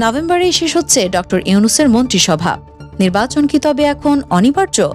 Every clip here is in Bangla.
নভেম্বরেই শেষ হচ্ছে ডক্টর ইউনুসের মন্ত্রিসভা। নির্বাচন কি তবে এখন অনিবার্য?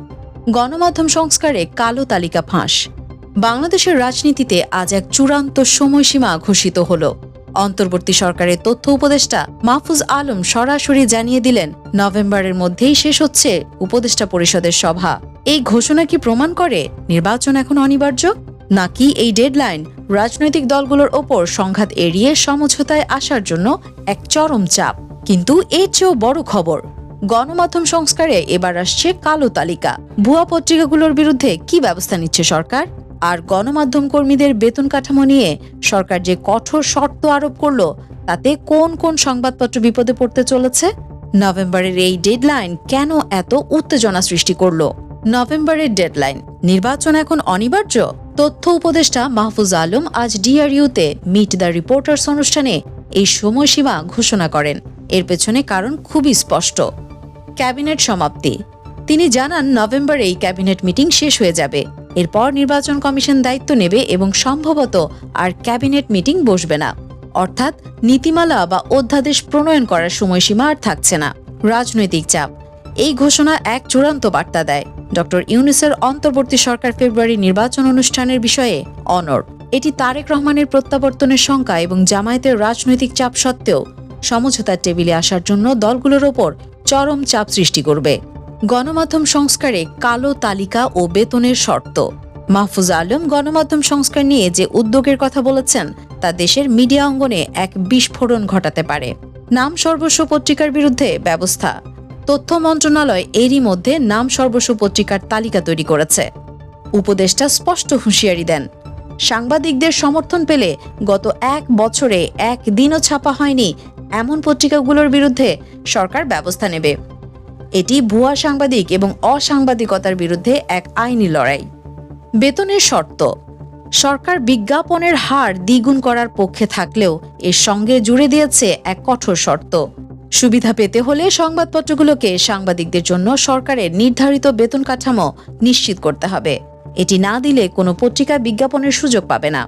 গণমাধ্যম সংস্কারে কালো তালিকা ফাঁস। বাংলাদেশের রাজনীতিতে আজ এক চূড়ান্ত সময়সীমা ঘোষিত হল। অন্তর্বর্তী সরকারের তথ্য উপদেষ্টা মাহফুজ আলম সরাসরি জানিয়ে দিলেন, নভেম্বরের মধ্যেই শেষ হচ্ছে উপদেষ্টা পরিষদের সভা। এই ঘোষণা কি প্রমাণ করে নির্বাচন এখন অনিবার্য? নাকি এই ডেডলাইন রাজনৈতিক দলগুলোর ওপর সংঘাত এড়িয়ে সমঝোতায় আসার জন্য এক চরম চাপ। কিন্তু এর চেয়েও বড় খবর, গণমাধ্যম সংস্কারে এবার আসছে কালো তালিকা। ভুয়া পত্রিকাগুলোর বিরুদ্ধে কি ব্যবস্থা নিচ্ছে সরকার? আর গণমাধ্যম কর্মীদের বেতন কাঠামো নিয়ে সরকার যে কঠোর শর্ত আরোপ করল, তাতে কোন কোন সংবাদপত্র বিপদে পড়তে চলেছে? নভেম্বরের এই ডেডলাইন কেন এত উত্তেজনা সৃষ্টি করল? নভেম্বরের ডেডলাইন, নির্বাচন এখন অনিবার্য? তথ্য উপদেষ্টা মাহফুজ আলম আজ ডিআরইউতে মিট দ্য রিপোর্টার্স অনুষ্ঠানে এই সময়সীমা ঘোষণা করেন। এর পেছনে কারণ খুবই স্পষ্ট। ক্যাবিনেট সমাপ্তি। তিনি জানান নভেম্বরেই ক্যাবিনেট মিটিং শেষ হয়ে যাবে। এরপর নির্বাচন কমিশন দায়িত্ব নেবে এবং সম্ভবত আর ক্যাবিনেট মিটিং বসবে না। অর্থাৎ নীতিমালা বা অধ্যাদেশ প্রণয়ন করার সময়সীমা আর থাকছে না। রাজনৈতিক চাপ। এই ঘোষণা এক চূড়ান্ত বার্তা দেয়। ডক্টর ইউনুসের অন্তর্বর্তী সরকার ফেব্রুয়ারি নির্বাচন অনুষ্ঠানের বিষয়ে অনর এটি তারেক রহমানের প্রত্যাবর্তনের শঙ্কা এবং জামায়াতের রাজনৈতিক চাপ সত্ত্বেও সমঝোতার টেবিলে আসার জন্য দলগুলোর ওপর চরম চাপ সৃষ্টি করবে। গণমাধ্যম সংস্কারে কালো তালিকা ও বেতনের শর্ত। মাহফুজ আলম গণমাধ্যম সংস্কার নিয়ে যে উদ্যোগের কথা বলেছেন, তা দেশের মিডিয়া অঙ্গনে এক বিস্ফোরণ ঘটাতে পারে। নাম সর্বস্ব পত্রিকার বিরুদ্ধে ব্যবস্থা। তথ্য মন্ত্রণালয় এরই মধ্যে নাম সর্বস্ব পত্রিকার তালিকা তৈরি করেছে। উপদেষ্টা স্পষ্ট হুঁশিয়ারি দেন। সাংবাদিকদের সমর্থন পেলে গত এক বছরে এক দিনও ছাপা হয়নি এমন পত্রিকাগুলোর বিরুদ্ধে সরকার ব্যবস্থা নেবে। এটি ভুয়া সাংবাদিক এবং অসাংবাদিকতার বিরুদ্ধে এক আইনি লড়াই। বেতনের শর্ত। সরকার বিজ্ঞাপনের হার দ্বিগুণ করার পক্ষে থাকলেও এর সঙ্গে জুড়ে দিয়েছে এক কঠোর শর্ত। সুবিধা পেতে হলে সংবাদপত্রগুলোকে সাংবাদিকদের জন্য সরকারের নির্ধারিত বেতন কাঠামো নিশ্চিত করতে হবে। এটি না দিলে কোনো পত্রিকা বিজ্ঞাপনের সুযোগ পাবে না।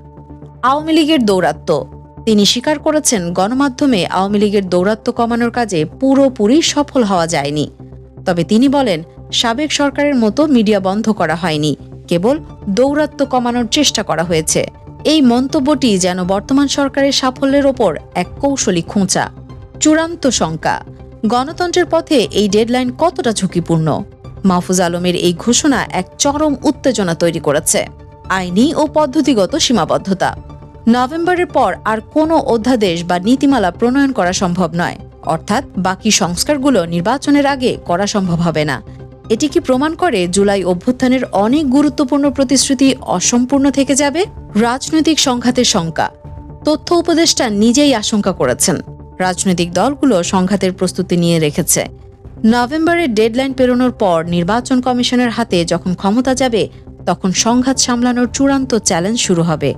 আওয়ামী লীগের দৌরাত্ম্য। তিনি স্বীকার করেছেন, গণমাধ্যমে আওয়ামী লীগের দৌরাত্ম্য কমানোর কাজে পুরোপুরি সফল হওয়া যায়নি। তবে তিনি বলেন, সাবেক সরকারের মতো মিডিয়া বন্ধ করা হয়নি। কেবল দৌরাত্ম্য কমানোর চেষ্টা করা হয়েছে। এই মন্তব্যটি যেন বর্তমান সরকারের সাফল্যের ওপর এক কৌশলী খোঁচা। চূড়ান্ত শঙ্কা। গণতন্ত্রের পথে এই ডেডলাইন কতটা ঝুঁকিপূর্ণ? মাহফুজ আলমের এই ঘোষণা এক চরম উত্তেজনা তৈরি করেছে। আইনি ও পদ্ধতিগত সীমাবদ্ধতা। নভেম্বরের পর আর কোনো অধ্যাদেশ বা নীতিমালা প্রণয়ন করা সম্ভব নয়। অর্থাৎ বাকি সংস্কারগুলো নির্বাচনের আগে করা সম্ভব হবে না। এটি কি প্রমাণ করে জুলাই অভ্যুত্থানের অনেক গুরুত্বপূর্ণ প্রতিশ্রুতি অসম্পূর্ণ থেকে যাবে? রাজনৈতিক সংঘাতের শঙ্কা। তথ্য উপদেষ্টা নিজেই আশঙ্কা করেছেন। রাজনৈতিক দলগুলো সংঘাতের প্রস্তুতি নিয়ে রেখেছে। নভেম্বরের ডেডলাইন পেরোনোর পর নির্বাচন কমিশনের হাতে যখন ক্ষমতা যাবে, তখন সংঘাত সামলানোর চূড়ান্ত চ্যালেঞ্জ শুরু হবে।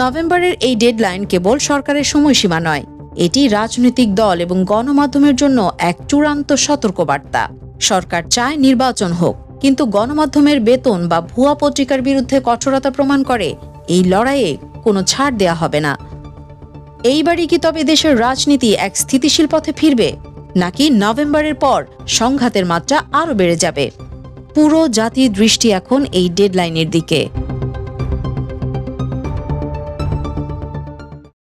নভেম্বরের এই ডেডলাইন কেবল সরকারের সময়সীমা নয়, এটি রাজনৈতিক দল এবং গণমাধ্যমের জন্য এক চূড়ান্ত সতর্কবার্তা। সরকার চায় নির্বাচন হোক, কিন্তু গণমাধ্যমের বেতন বা ভুয়া পত্রিকার বিরুদ্ধে কঠোরতা প্রমাণ করে, এই লড়াইয়ে কোনো ছাড় দেয়া হবে না। এইবারই কি তবে দেশের রাজনীতি এক স্থিতিশীল পথে ফিরবে, নাকি নভেম্বরের পর সংঘাতের মাত্রা আরও বেড়ে যাবে? পুরো জাতির দৃষ্টি এখন এই ডেডলাইনের দিকে।